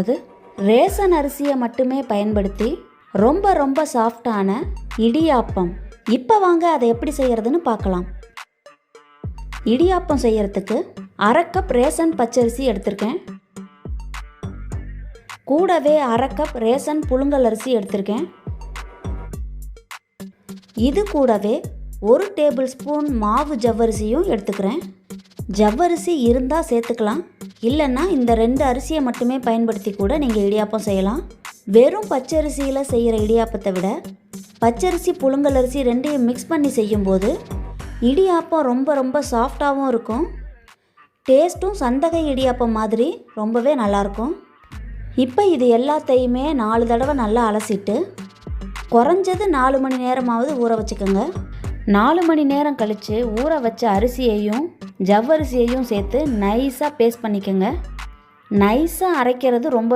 அது ரேசன் அரிசியை மட்டுமே பயன்படுத்தி ரொம்ப ரொம்ப சாஃப்டான இடியாப்பம். இப்போ வாங்க அதை எப்படி செய்யறதுன்னு பார்க்கலாம். இடியாப்பம் செய்யறதுக்கு அரை கப் ரேசன் பச்சரிசி எடுத்திருக்கேன். கூடவே அரை கப் ரேசன் புழுங்கல் அரிசி எடுத்திருக்கேன். இது கூடவே ஒரு டேபிள் ஸ்பூன் மாவு ஜவ்வரிசியும் எடுத்துக்கிறேன். ஜவ்வரிசி இருந்தால் சேர்த்துக்கலாம். இல்லைன்னா இந்த ரெண்டு அரிசியை மட்டுமே பயன்படுத்தி கூட நீங்கள் இடியாப்பம் செய்யலாம். வெறும் பச்சரிசியில் செய்கிற இடியாப்பத்தை விட பச்சரிசி புழுங்கல் அரிசி ரெண்டையும் மிக்ஸ் பண்ணி செய்யும்போது இடியாப்பம் ரொம்ப ரொம்ப சாஃப்டாகவும் இருக்கும். டேஸ்ட்டும் சந்தகை இடியாப்பம் மாதிரி ரொம்பவே நல்லாயிருக்கும் இப்போ இது எல்லாத்தையுமே நாலு தடவை நல்லா அலசிட்டு குறைஞ்சது நாலு மணி நேரமாவது ஊற வச்சுக்கோங்க. நாலு மணி நேரம் கழித்து ஊற வச்ச அரிசியையும் ஜவ்வரிசியையும் சேர்த்து நைஸாக பேஸ்ட் பண்ணிக்கோங்க. நைஸாக அரைக்கிறது ரொம்ப